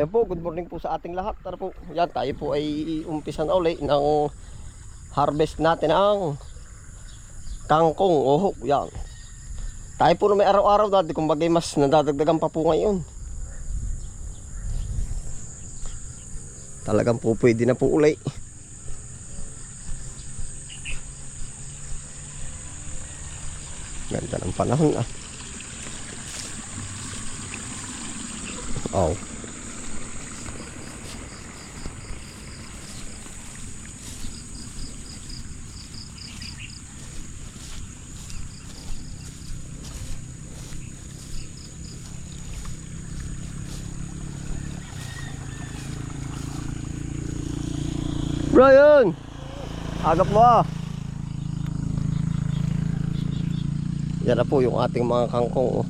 Eh po, good morning po sa ating lahat. Tara po, yan tayo po ay umpisa na uli ng harvest natin ang kangkong. Oho, yan. Tayo po na may araw-araw dati, kumbaga mas nadadagdagan pa po ngayon. Talagang po pwede na po uli. Ganda ng panahon ah. Oh. Brian! Agap mo ah. Yan na po yung ating mga kangkong. Oh.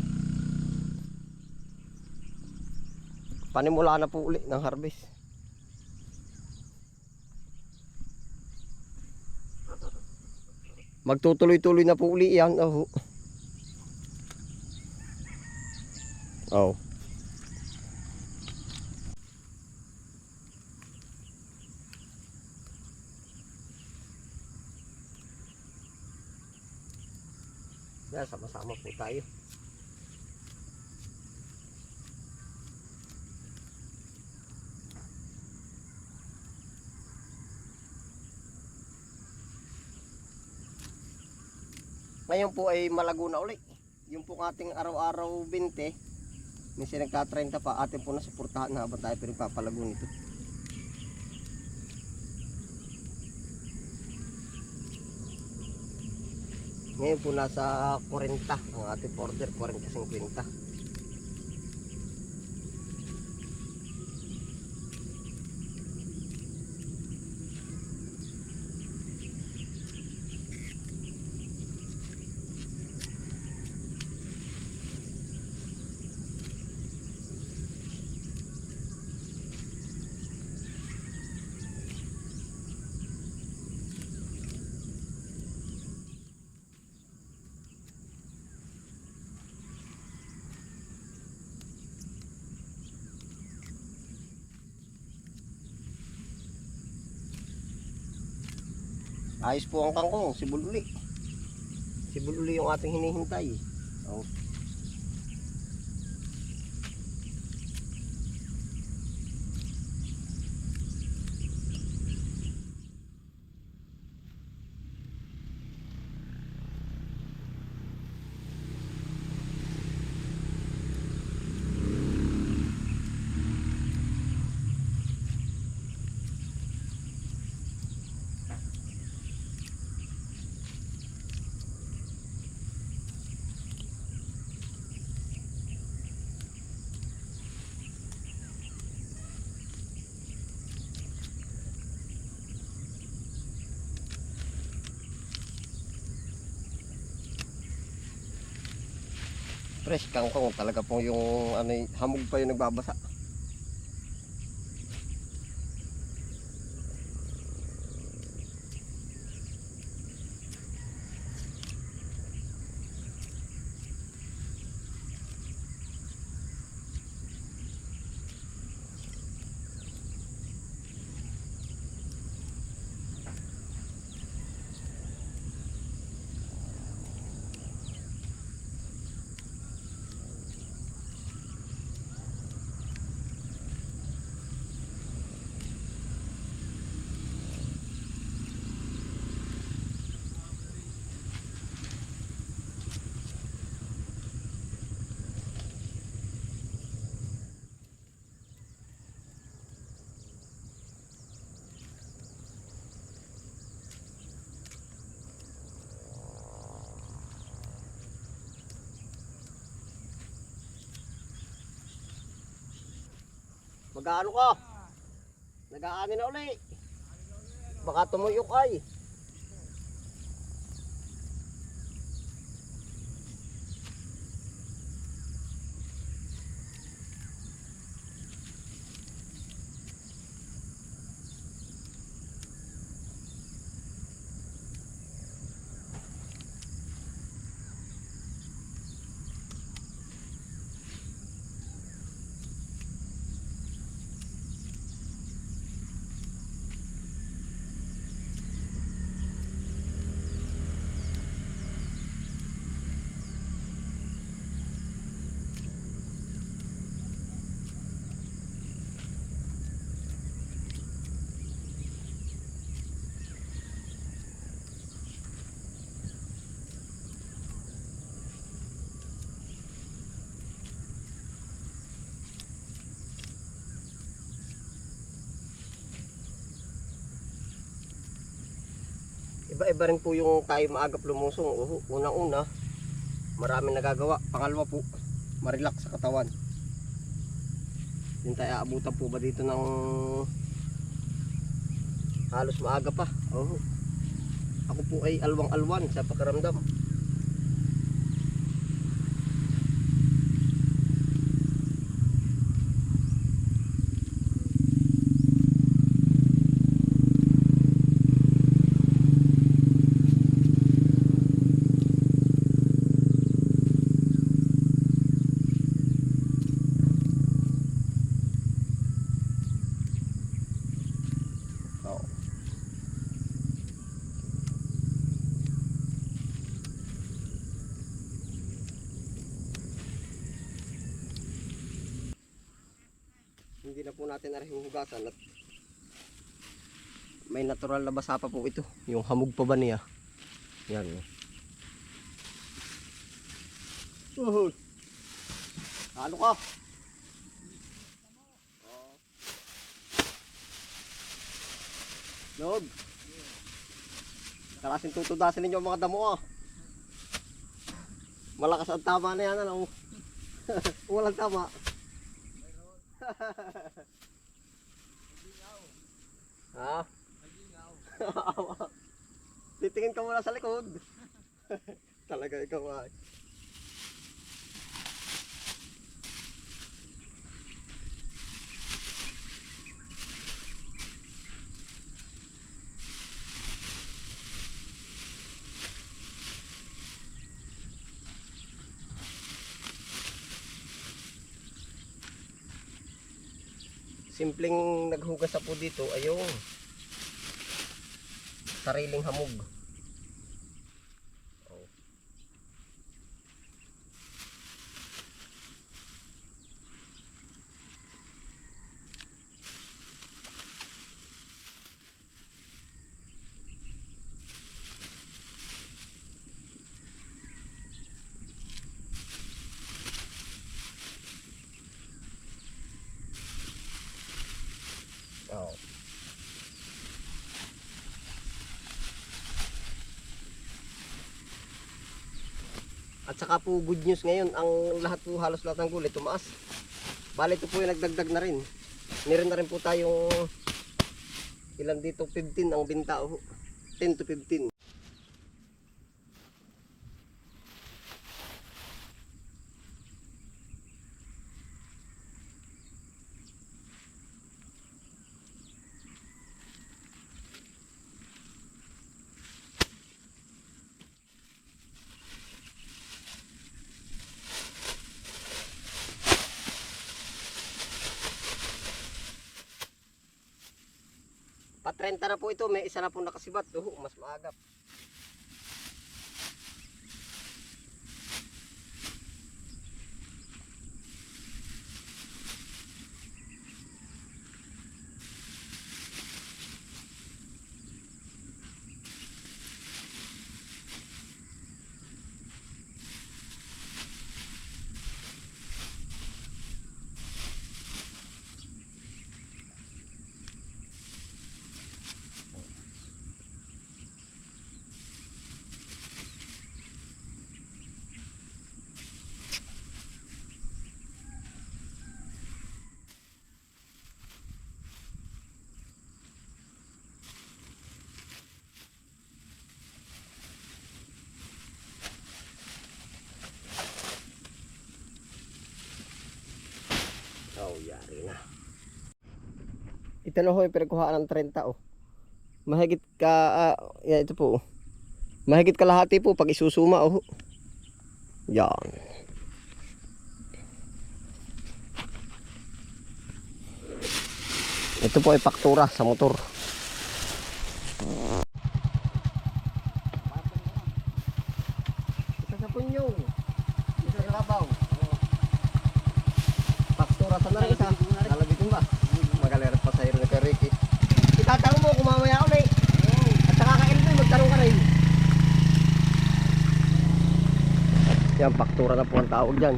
Panimula na po uli ng harvest. Magtutuloy-tuloy na po uli yan. Oh. Oh. Yan, sama-sama po tayo. Ngayon po ay malago na uli. Yung po ating araw-araw 20, minsan nagka-30 pa, atin po na suportahan habang tayo pinagpapalago nito. Ngayon po nasa 40 ang ating order, 40-50. Ayos po ang kangkong, si Bululi. Si Bululi yung ating hinihintay. Oh. Fresh kangkong talaga po yung ano, hamog pa yung nagbabasa. Mag-aano ka? Nag-aani na uli. Baka tumuyok ay. Iba-iba rin po yung tayo maagap lumusong. Unang-una, maraming nagagawa. Pangalawa po, marilax sa katawan. Yung tayo aabutan po ba dito ng halos maaga pa. Uhu. Ako po ay alwang-alwan sa pakiramdam. Oo. Hindi na po natin hugasan at may natural na basa pa po ito. Yung hamog pa ba niya? Yan. Uhuy. Ano ka? Oo. Log. Kalasin tutudasin ninyo ang mga damo ah. Malakas ang tama na yan ano. Walang tama. Ha? Titingin ka muna sa likod. Talaga ikaw ay. Simpleng naghugas na po dito ay yung sariling hamog. Saka po good news ngayon, ang lahat po halos lahat ng gulay tumaas. Bali ito po yung nagdagdag na rin. Meron na rin po tayong ilan dito 15 ang binta oh. 10 to 15. 30 na po ito, may isa na po nakasibat. Oh, mas maagap. Oh, yari na. Ito na ho yung pinagkuhaan ng 30 oh. Mahigit ka, ah, yan ito po oh. Mahigit kalahati po pag isusuma oh. Yan. Ito po ay paktura sa motor. Isa sa punyong. Isa sa kabaw. Paktura sa na rin isa. Nalagay ko ba? Magalerot pa sa iyo ni Ricky. Itatanong mo kung mamaya ulit. At saka ka-elbow, magtanong ka rin. Yan, paktura na po ang tawag dyan.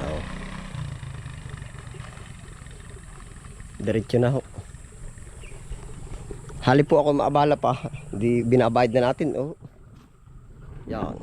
Wow. Diretso na ho. Hali po ako maabala pa. Di binabayad na natin. Oh. Yan.